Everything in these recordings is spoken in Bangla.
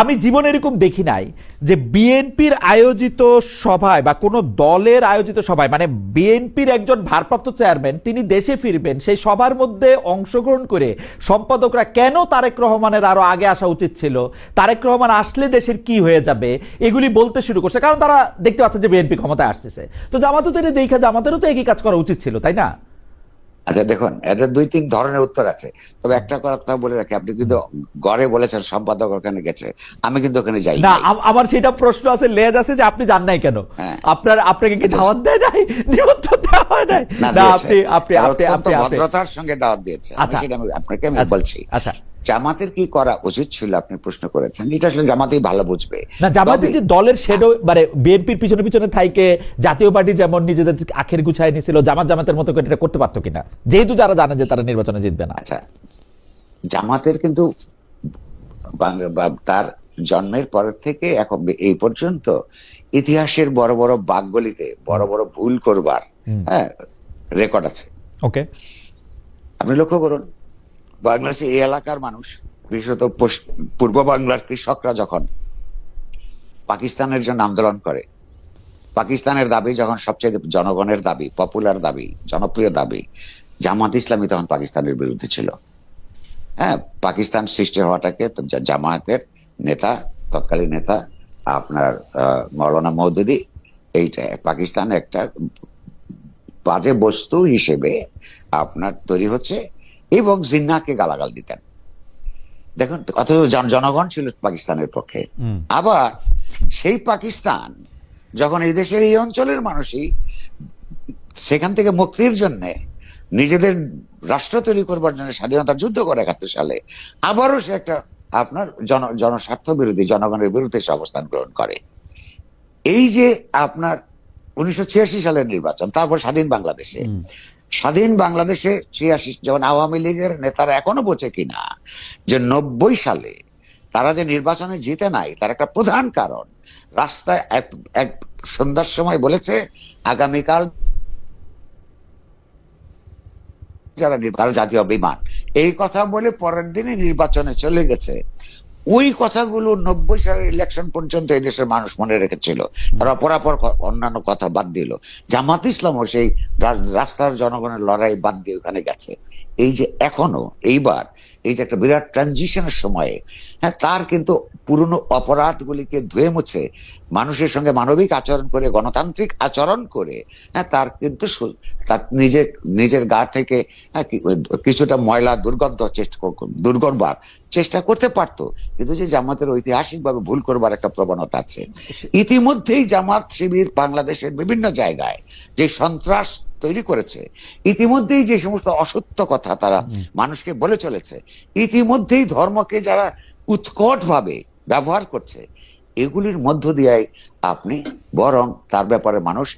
আমি জীবনে এরকম দেখি নাই যে বিএনপির আয়োজিত সভায় বা কোনো দলের আয়োজিত সভায় মানে বিএনপির একজন ভারপ্রাপ্ত চেয়ারম্যান, তিনি দেশে ফিরবেন, সেই সভার মধ্যে অংশগ্রহণ করে সম্পাদকরা কেন তারেক রহমানের আরও আগে আসা উচিত ছিল? তারেক রহমান আসলে দেশের কি হয়ে যাবে? এগুলি বলতে শুরু করছে, কারণ তারা দেখতে পাচ্ছে যে বিএনপি ক্ষমতায় আসতেছে। তো জামাতও তো এটা দেখা তো একই কাজ করা উচিত ছিল, তাই না? আচ্ছা দেখুন এটা দুই তিন ধরনের উত্তর আছে। তবে একটা কথা বলে রাখি আপনি কিন্তু গড়ে বলেছেন সম্পাদক ওখানে গেছে। আমি কিন্তু ওখানে যাই না আমার সেটা প্রশ্ন আছে লেজ আছে যে আপনি জান নাই কেন? হ্যাঁ। আপনার আপনাকে কি দাওয়াত দেয় নাই? নিমন্ত্রণ দেওয়া হয় নাই? না, আপনি আপনি আপনি আপনি। ভদ্রতার সঙ্গে দাওয়াত দিয়েছে। আমি আচ্ছা। সেটা আমি আপনাকে আমি আচ্ছা, বলছি। আচ্ছা। জামাতের কি করা উচিত ছিল আপনি প্রশ্ন করেছেন? এটা আসলে জামাতেই ভালো বুঝবে। না জামাতে যে দলের শেডো মানে বিএনপির পিছনে পিছনে থাইকে জাতীয় পার্টি যেমন নিজেদের আখের গুছায় নিছিল জামাত জামাতের মতো এটা করতে পারতো কিনা? যেহেতু যারা জানে যে তারা নির্বাচনে জিতবে না। আচ্ছা জামাতের কিন্তু তার জন্মের পর থেকে এখন এই পর্যন্ত ইতিহাসের বড় বড় বাঘগুলিতে বড় বড় ভুল করবার হ্যাঁ রেকর্ড আছে। ওকে আপনি লক্ষ্য করুন বাংলাদেশে এই এলাকার মানুষ, বিশেষত পূর্ব বাংলার কৃষকরা যখন পাকিস্তানের জন্য আন্দোলন করে, পাকিস্তানের দাবি যখন সবচেয়ে জনগণের দাবি পপুলার দাবি, জনপ্রিয় দাবি, জামাত ইসলামী তখন পাকিস্তানের বিরুদ্ধে ছিল। হ্যাঁ পাকিস্তান সৃষ্টি হওয়াটাকে জামায়াতের নেতা, তৎকালীন নেতা আপনার মৌলানা মৌদুদি এইটা, পাকিস্তান একটা বাজে বস্তু হিসেবে আপনার তৈরি হচ্ছে। এবং জিন্নাকে গালাগাল দিতেন। দেখুন অথচ জনগণ ছিল পাকিস্তানের পক্ষে। আবার সেই পাকিস্তান যখন এই দেশের এই অঞ্চলের মানুষই সেখান থেকে মুক্তির জন্য নিজেদের রাষ্ট্র তৈরি করবার জন্য স্বাধীনতার যুদ্ধ করে একাত্তর সালে আবারও সে একটা আপনার জন জনস্বার্থ বিরোধী জনগণের বিরুদ্ধে সে অবস্থান গ্রহণ করে। এই যে আপনার উনিশশো ছিয়াশি সালের নির্বাচন তারপর স্বাধীন বাংলাদেশে স্বাধীন বাংলাদেশে ছিয়াশি, যেমন আওয়ামী লীগের নেতারা এখনও বোঝে কিনা, যে নব্বই সালে তারা যে নির্বাচনে জিতে নাই, তার একটা প্রধান কারণ, রাস্তায় এক এক সন্ধ্যার সময় বলেছে, আগামীকাল যারা জাতীয় বিমান এই কথা বলে পরের দিনে নির্বাচনে চলে গেছে। ওই কথাগুলো নব্বই সালের ইলেকশন পর্যন্ত এদেশের দেশের মানুষ মনে রেখেছিল। তারা অপরাপর অন্যান্য কথা বাদ দিল। জামাত ইসলামও সেই রাস্তার জনগণের লড়াই বাদ দিয়ে ওখানে গেছে। এই যে এখনও এইবার এই যে একটা বিরাট ট্রানজিশনের সময়ে হ্যাঁ তার কিন্তু পুরনো অপরাধগুলিকে ধুয়ে মুছে মানুষের সঙ্গে মানবিক আচরণ করে গণতান্ত্রিক আচরণ করে হ্যাঁ তার কিন্তু তার নিজের নিজের গা থেকে হ্যাঁ, কিছুটা ময়লা দুর্গন্ধ চেষ্টা কর- দূর করবার চেষ্টা করতে পারতো কিন্তু যে জামাতের ঐতিহাসিকভাবে ভুল করবার একটা প্রবণতা আছে। ইতিমধ্যেই জামাত শিবির বাংলাদেশের বিভিন্ন জায়গায় যে সন্ত্রাস তৈরি করেছে। ইতিমধ্যেই যে সমস্ত অসত্য কথা তারা মানুষকে বলে চলেছে ইতিমধ্যেই ধর্মকে যারা উৎকট ভাবে ব্যবহার করছে এগুলির মধ্য দিয়ে আপনি বরং তার ব্যাপারে মানুষ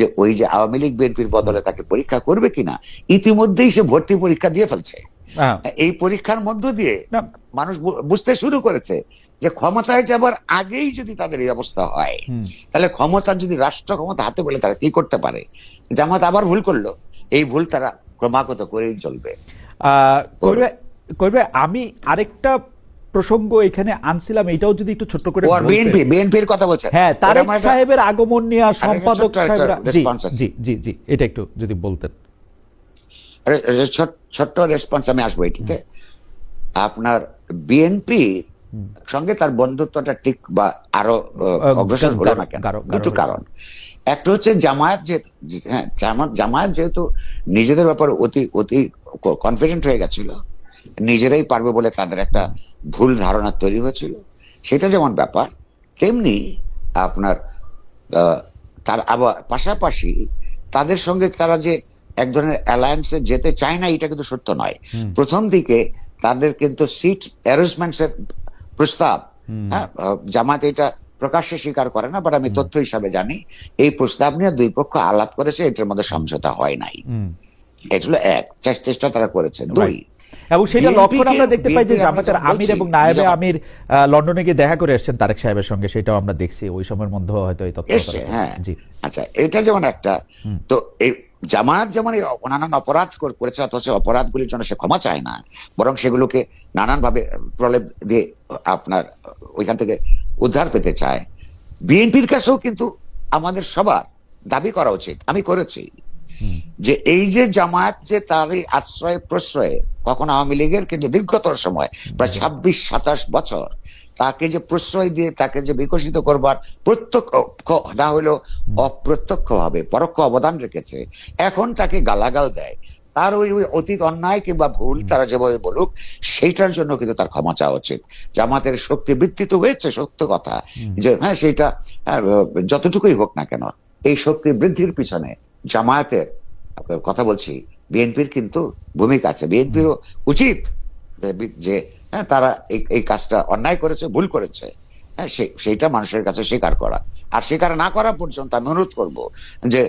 যে ওই যে আওয়ামী লীগ বিএনপির বদলে তাকে পরীক্ষা করবে কিনা ইতিমধ্যেই সে ভর্তি পরীক্ষা দিয়ে ফেলছে। এই পরীক্ষার মধ্য দিয়ে মানুষ বুঝতে শুরু করেছে যে ক্ষমতায় যাবার আগেই যদি তাদের এই অবস্থা হয় তাহলে ক্ষমতা যদি রাষ্ট্র ক্ষমতা হাতে বলে তারা কি করতে পারে? জামাত আবার ভুল করল। এই ভুল তারা ক্রমাগত করেই চলবে। করবে আমি আরেকটা প্রসঙ্গ এখানে আনছিলাম এটাও যদি একটু ছোট্ট করে। বিএনপি বিএনপির কথা বলছেন হ্যাঁ তারেক সাহেবের আগমন নিয়ে সম্পাদক সাহেবরা জি জি জি এটা একটু যদি বলতেন। ছোট- ছোট্ট রেসপন্স আমি আসব এটিতে আপনার বিএনপি সঙ্গে তার বন্ধুত্বটা ঠিক বা আরও অগ্রসর হলো না কেন? দুটো কারণ। একটা হচ্ছে জামায়াত যে হ্যাঁ জামায়াত যেহেতু নিজেদের ব্যাপারে অতি অতি কনফিডেন্ট হয়ে গেছিল নিজেরাই পারবে বলে তাদের একটা ভুল ধারণা তৈরি হয়েছিল সেটা যেমন ব্যাপার তেমনি আপনার তার আবার পাশাপাশি তাদের সঙ্গে তারা যে এক ধরনের অ্যালায়েন্সে যেতে চায় না এটা কিন্তু সত্য নয়। প্রথম দিকে তাদের কিন্তু সিট অ্যারেঞ্জমেন্টস এর প্রস্তাব হ্যাঁ জামাত এটা প্রকাশ্যে স্বীকার করে না বাট আমি তথ্য হিসাবে জানি এই প্রস্তাব নিয়ে দুই পক্ষ আলাপ করেছে এটার মধ্যে সমঝোতা হয় নাই। এটা হলো এক চেষ্টা তারা করেছে। দুই এবং সেটা লক্ষণ আমরা দেখতে পাই যে জামাতের আমির এবং নায়েবে আমির লন্ডনে গিয়ে দেখা করে এসেছেন তারেক সাহেবের সঙ্গে সেটাও আমরা দেখছি। ওই সময়ের মধ্যে হয়তো এই তথ্য হ্যাঁ। জি। আচ্ছা এটা যেমন একটা তো এই জামাত যেমন নানান অপরাধ করেছে অথচ অপরাধগুলির জন্য সে ক্ষমা চায় না বরং সেগুলোকে নানান ভাবে প্রলেপ দিয়ে আপনার ওইখান থেকে উদ্ধার পেতে চায়। বিএনপির কাছেও কিন্তু আমাদের সবার দাবি করা উচিত। আমি করেছি। যে এই যে জামায়াত যে তার এই আশ্রয় প্রশ্রয়ে কখন আওয়ামী লীগের কিন্তু দীর্ঘতর সময়, প্রায় ছাব্বিশ, সাতাশ বছর তাকে যে প্রশ্রয় দিয়ে তাকে যে বিকশিত করবার প্রত্যক্ষ না হলেও অপ্রত্যক্ষ ভাবে পরোক্ষ অবদান রেখেছে, এখন তাকে গালাগাল দেয়। তার ওই ওই অতীত অন্যায় কিংবা ভুল তারা যেভাবে বলুক সেইটার জন্য কিন্তু তার ক্ষমা চাওয়া উচিত। জামাতের শক্তি বৃদ্ধি তো হয়েছে সত্য কথা। যে হ্যাঁ সেইটা হ্যাঁ, যতটুকুই হোক না কেন এই শক্তি বৃদ্ধির পিছনে জামায়াতের কথা বলছি বিএনপির কিন্তু ভূমিকা আছে। বিএনপিরও উচিত যে- হ্যাঁ তারা এই- এই কাজটা অন্যায় করেছে ভুল করেছে। হ্যাঁ সেইটা মানুষের কাছে স্বীকার করা। আর স্বীকার না করা পর্যন্ত আমি অনুরোধ করব যে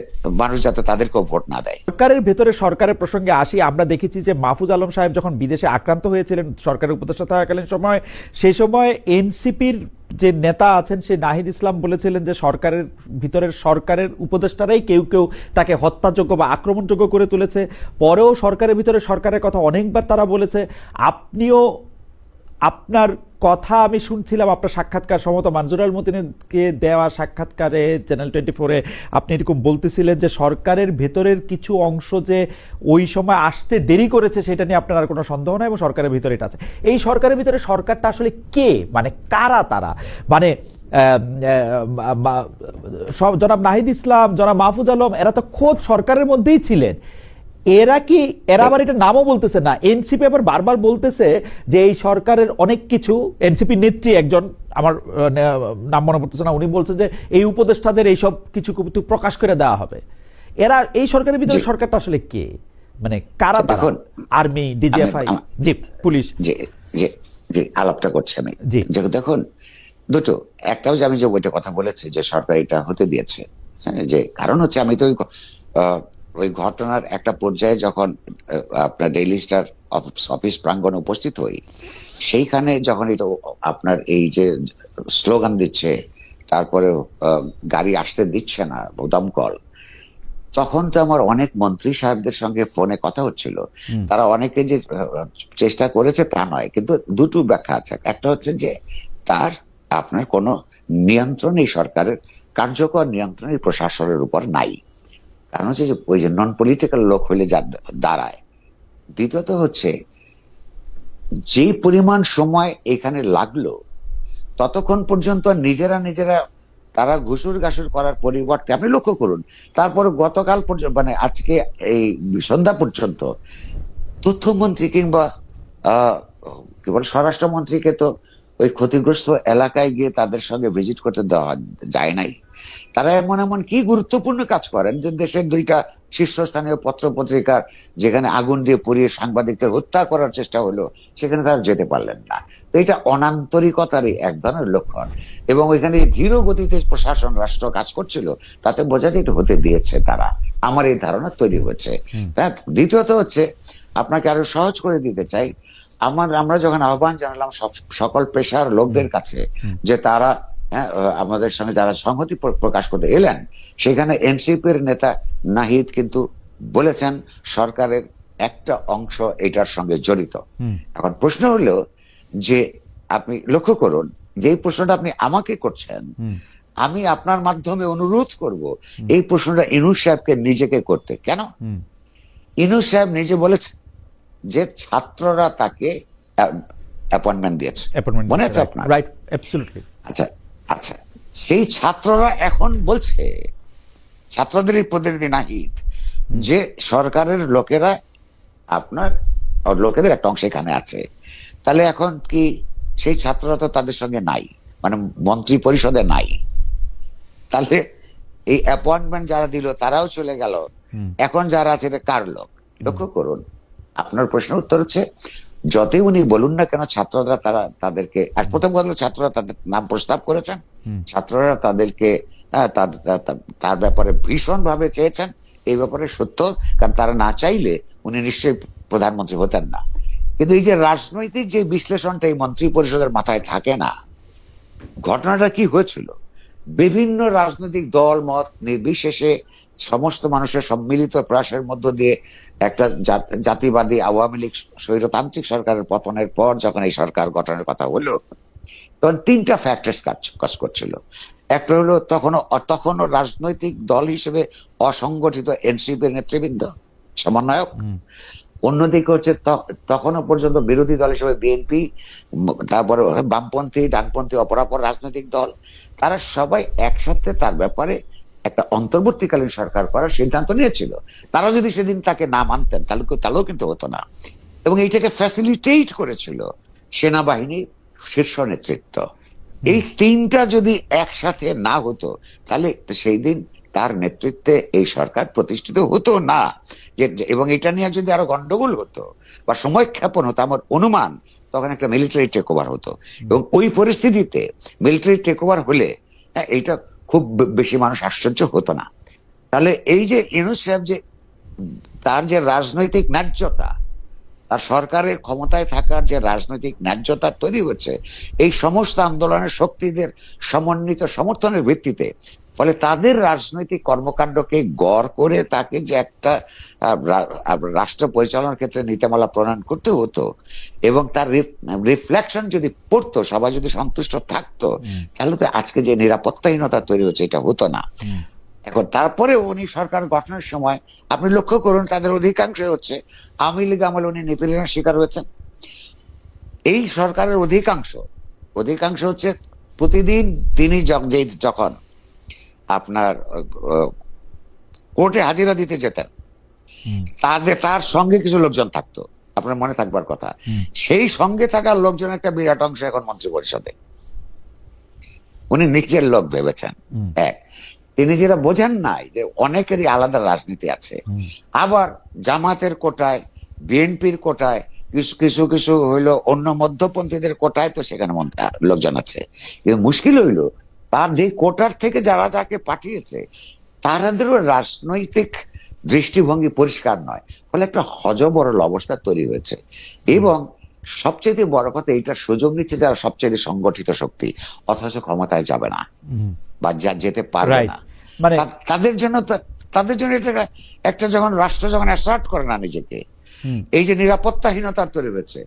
মানুষ যাতে তাদেরকেও ভোট না দেয়। সরকারের ভেতরে সরকারের প্রসঙ্গে আসি, আমরা দেখেছি যে মাহফুজ আলম সাহেব যখন বিদেশে আক্রান্ত হয়েছিলেন সরকারের উপদেষ্টা থাকাকালীন সময় সেই সময় এনসিপির যে নেতা আছেন সে নাহিদ ইসলাম বলেছিলেন যে সরকারের ভিতরের সরকারের উপদেষ্টারাই কেউ কেউ তাকে হত্যাযোগ্য বা আক্রমণযোগ্য করে তুলেছে। পরেও সরকারের ভিতরে সরকারের কথা অনেকবার তারা বলেছে। আপনিও আপনার কথা আমি শুনছিলাম, আপনার সাক্ষাৎকার সমত মানজুরাল মতিনকে দেওয়া সাক্ষাৎকারে চ্যানেল টোয়েন্টি ফোরে আপনি এরকম বলতেছিলেন যে সরকারের ভেতরের কিছু অংশ যে ওই সময় আসতে দেরি করেছে সেটা নিয়ে আপনার আর কোনো সন্দেহ নাই এবং সরকারের ভিতরে এটা আছে। এই সরকারের ভিতরে সরকারটা আসলে কে? মানে কারা তারা? মানে সব জনাব নাহিদ ইসলাম, জনাব মাহফুজ আলম, এরা তো খোদ সরকারের মধ্যেই ছিলেন। এরা কি এরা আবার এটা নামও বলতেছে না। এনসিপি আবার বারবার বলতেছে যে এই সরকারের অনেক কিছু এনসিপি নেত্রী একজন আমার নাম মনে পড়তেছে না উনি বলছে যে এই উপদেষ্টাদের এইসব কিছু কিছু প্রকাশ করে দেওয়া হবে। এরা এই সরকারের ভিতরে সরকারটা আসলে কে? মানে কারা তারা? দেখুন, আর্মি ডিজিএফআই জি পুলিশ। যে যে যে আলাপটা করছি আমি। জি। দেখুন দুটো একটাও যে আমি যে ওইটা কথা বলেছি যে সরকার এটা হতে দিয়েছে হ্যাঁ, যে কারণ হচ্ছে আমি তো ওই ঘটনার একটা পর্যায়ে যখন আপনার ডেইলি স্টার অফিস- অফিস প্রাঙ্গণে উপস্থিত হই সেইখানে যখন এটা আপনার এই যে স্লোগান দিচ্ছে তারপরে গাড়ি আসতে দিচ্ছে না বোদাম কল তখন তো আমার অনেক মন্ত্রী সাহেবদের সঙ্গে ফোনে কথা হচ্ছিল। তারা অনেকে যে চেষ্টা করেছে তা নয় কিন্তু দুটো ব্যাখ্যা আছে। একটা হচ্ছে যে তার আপনার কোনো নিয়ন্ত্রণ এই সরকারের কার্যকর নিয়ন্ত্রণ এই প্রশাসনের উপর নাই। কারণ হচ্ছে যে ওই যে নন পলিটিক্যাল লোক হলে যা দাঁড়ায়। দ্বিতীয়ত হচ্ছে যে পরিমাণ সময় এখানে লাগল, ততক্ষণ পর্যন্ত নিজেরা নিজেরা তারা ঘুষুর ঘাসুর করার পরিবর্তে, আপনি লক্ষ্য করুন, তারপর গতকাল পর্যন্ত মানে আজকে এই সন্ধ্যা পর্যন্ত তথ্যমন্ত্রী কিংবা কি বলে, স্বরাষ্ট্রমন্ত্রীকে তো ওই ক্ষতিগ্রস্ত এলাকায় গিয়ে তাদের সঙ্গে ভিজিট করতে দেওয়া যায় নাই। তারা এমন এমন কি গুরুত্বপূর্ণ কাজ করেন যে দেশের দুইটা শীর্ষস্থানীয় পত্র পত্রিকার যেখানে আগুন দিয়ে পুড়িয়ে সাংবাদিকদের হত্যা করার চেষ্টা হলো সেখানে তারা যেতে পারলেন না। তো এটা অনান্তরিকতারই এক ধরনের লক্ষণ। এবং ওইখানে ধীর গতিতে প্রশাসন রাষ্ট্র কাজ করছিল তাতে বোঝা যায় এটা হতে দিয়েছে তারা। আমার এই ধারণা তৈরি হচ্ছে হ্যাঁ দ্বিতীয়ত হচ্ছে আপনাকে আরও সহজ করে দিতে চাই আমার আমরা যখন আহ্বান জানালাম সকল পেশার লোকদের কাছে যে তারা হ্যাঁ, আমাদের সঙ্গে যারা সংহতি প্রকাশ করতে এলেন সেখানে এনসিপির নেতা নাহিদ কিন্তু বলেছেন সরকারের একটা অংশ এটার সঙ্গে জড়িত। এখন প্রশ্ন হলো যে আপনি লক্ষ্য করুন যে প্রশ্নটা আপনি আমাকে করছেন আমি আপনার মাধ্যমে অনুরোধ করব এই প্রশ্নটা ইনুস সাহেবকে নিজেকে করতে। কেন? ইনুস সাহেব নিজে বলেছেন যে ছাত্ররা তাকে অ্যাপয়েন্টমেন্ট দিয়েছে। মনে আছে আপনার? রাইট আচ্ছা আচ্ছা সেই ছাত্ররা এখন বলছে ছাত্রদের প্রতিনিধি নাহিদ যে সরকারের লোকেরা আপনার লোকেদের একটা অংশ এখানে আছে। তাহলে এখন কি সেই ছাত্ররা তো তাদের সঙ্গে নাই মানে মন্ত্রী পরিষদে নাই। তাহলে এই অ্যাপয়েন্টমেন্ট যারা দিল তারাও চলে গেল। এখন যারা আছে এটা কার লোক? লক্ষ্য করুন। আপনার প্রশ্নের উত্তর হচ্ছে যতই উনি বলুন না কেন ছাত্ররা তারা তাদেরকে আর প্রথম কথা হলো ছাত্ররা তাদের নাম প্রস্তাব করেছেন। ছাত্ররা তাদেরকে হ্যাঁ, তার ব্যাপারে ভীষণ ভাবে চেয়েছেন। এই ব্যাপারে সত্য কারণ তারা না চাইলে উনি নিশ্চয়ই প্রধানমন্ত্রী হতেন না। কিন্তু এই যে রাজনৈতিক যে বিশ্লেষণটা এই মন্ত্রী পরিষদের মাথায় থাকে না ঘটনাটা কি হয়েছিল? বিভিন্ন রাজনৈতিক দল, মত নির্বিশেষে সমস্ত মানুষের সম্মিলিত প্রয়াসের মধ্য দিয়ে একটা জাত- জাতিবাদী আওয়ামী লীগ স্বৈরতান্ত্রিক সরকারের পতনের পর যখন এই সরকার গঠনের কথা হলো, তখন তিনটা ফ্যাক্টরস কাজ কাজ করছিল। একটা হলো তখনও তখনও রাজনৈতিক দল হিসেবে অসংগঠিত এনসিপির নেতৃবৃন্দ, সমন্বয়ক অন্যদিকে হচ্ছে তখনও পর্যন্ত বিরোধী দল হিসেবে বিএনপি তারপরে বামপন্থী, ডানপন্থী, অপরাপর রাজনৈতিক দল, তারা সবাই একসাথে তার ব্যাপারে একটা অন্তর্বর্তীকালীন সরকার করার সিদ্ধান্ত নিয়েছিল। তারা যদি সেদিন তাকে না মানতেন, তাহলে তাহলেও কিন্তু হতো না। এবং এইটাকে ফ্যাসিলিটেট করেছিল সেনাবাহিনী শীর্ষ নেতৃত্ব। এই তিনটা যদি একসাথে না হতো, তাহলে সেই দিন তার নেতৃত্বে এই সরকার প্রতিষ্ঠিত হতো না। যে এবং এটা নিয়ে যদি আরও গন্ডগোল হতো বা সময় ক্ষেপণ হতো আমার অনুমান তখন একটা মিলিটারি টেক ওভার হতো। এবং ওই পরিস্থিতিতে মিলিটারি টেক ওভার হলে হ্যাঁ, এইটা খুব বেশি মানুষ আশ্চর্য হতো না। তাহলে এই যে ইউনুস সাহেব যে তার যে রাজনৈতিক ন্যায্যতা তার সরকারের ক্ষমতায় থাকার যে রাজনৈতিক ন্যায্যতা তৈরি হচ্ছে এই সমস্ত আন্দোলনের শক্তিদের সমন্বিত সমর্থনের ভিত্তিতে ফলে তাদের রাজনৈতিক কর্মকাণ্ডকে গড় করে তাকে যে একটা রাষ্ট্র পরিচালনার ক্ষেত্রে নীতিমালা প্রণয়ন করতে হতো এবং তার রিফ্লেকশন যদি পড়তো সবাই যদি সন্তুষ্ট থাকতো তাহলে তো আজকে যে নিরাপত্তাহীনতা তৈরি হচ্ছে এটা হতো না। এখন তারপরে উনি সরকার গঠনের সময় আপনি লক্ষ্য করুন তাদের অধিকাংশ হচ্ছে আওয়ামী লীগ আমলে উনি নিপীড়নের শিকার হয়েছেন। এই সরকারের অধিকাংশ অধিকাংশ হচ্ছে প্রতিদিন তিনি যেই যখন আপনার কোর্টে হাজিরা দিতে যেতেন। তাদের তার সঙ্গে কিছু লোকজন থাকতো। আপনার মনে থাকবার কথা। সেই সঙ্গে থাকার লোকজন একটা বিরাট অংশ এখন মন্ত্রী পরিষদে উনি নিজের লোক ভেবেছেন। এক তিনি যেটা বোঝেন নাই যে অনেকেরই আলাদা রাজনীতি আছে। আবার জামাতের কোটায় বিএনপির কোটায় কিছু কিছু কিছু হইল অন্য মধ্যপন্থীদের কোটায় তো সেখানে লোকজন আছে। কিন্তু মুশকিল হইল তার যে কোটার থেকে যারা তাকে পাঠিয়েছে তারাদেরও রাজনৈতিক দৃষ্টিভঙ্গি পরিষ্কার নয় ফলে একটা হজবরল অবস্থা তৈরি হয়েছে। এবং সবচেয়ে বড় কথা এইটার সুযোগ নিচ্ছে যারা সবচেয়ে সংগঠিত শক্তি অথচ ক্ষমতায় যাবে না বা যা যেতে পারবে না। মানে তাদের জন্য তাদের জন্য এটা একটা যখন রাষ্ট্র যখন অ্যাসার্ট করে না নিজেকে এই যে নিরাপত্তাহীনতা তৈরি হয়েছে।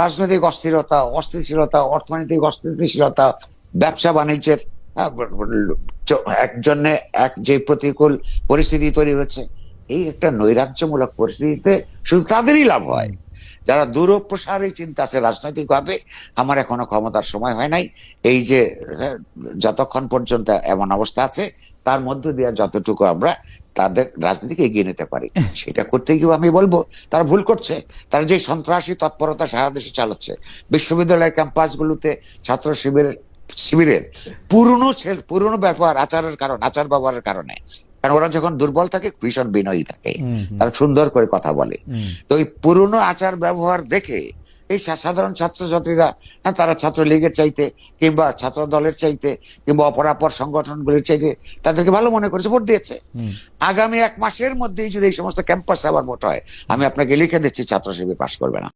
রাজনৈতিক অস্থিরতা অস্থিতিশীলতা অর্থনৈতিক অস্থিতিশীলতা ব্যবসা বাণিজ্যের একজনে এক যে প্রতিকূল পরিস্থিতি তৈরি হচ্ছে, এই একটা নৈরাজ্যমূলক পরিস্থিতিতে শুধু তাদেরই লাভ হয়। যারা দূরপ্রসারী চিন্তা আছে রাজনৈতিকভাবে, আমার এখনও ক্ষমতার সময় হয় নাই। এই যে যতক্ষণ পর্যন্ত এমন অবস্থা আছে, তার মধ্য দিয়ে যতটুকু আমরা তাদের রাজনীতিকে এগিয়ে নিতে পারি, সেটা করতে গিয়ে আমি বলব, তারা ভুল করছে। তারা যে সন্ত্রাসী তৎপরতা সারা দেশে চালাচ্ছে বিশ্ববিদ্যালয় ক্যাম্পাসগুলোতে ছাত্র শিবিরের শিবিরের পুরনো ছেল- পুরনো ব্যবহার আচারের কারণ আচার ব্যবহারের কারণে। কারণ ওরা যখন দুর্বল থাকে ভীষণ বিনয়ী থাকে। তারা সুন্দর করে কথা বলে। তো এই পুরনো আচার ব্যবহার দেখে এই সাধারণ ছাত্রছাত্রীরা হ্যাঁ, তারা ছাত্র লীগের চাইতে কিংবা ছাত্র দলের চাইতে কিংবা অপরাপর সংগঠনগুলির চাইতে তাদেরকে ভালো মনে করেছে ভোট দিয়েছে। আগামী এক মাসের মধ্যেই যদি এই সমস্ত ক্যাম্পাস আবার ভোট হয় আমি আপনাকে লিখে দিচ্ছি ছাত্র শিবির পাশ করবে না।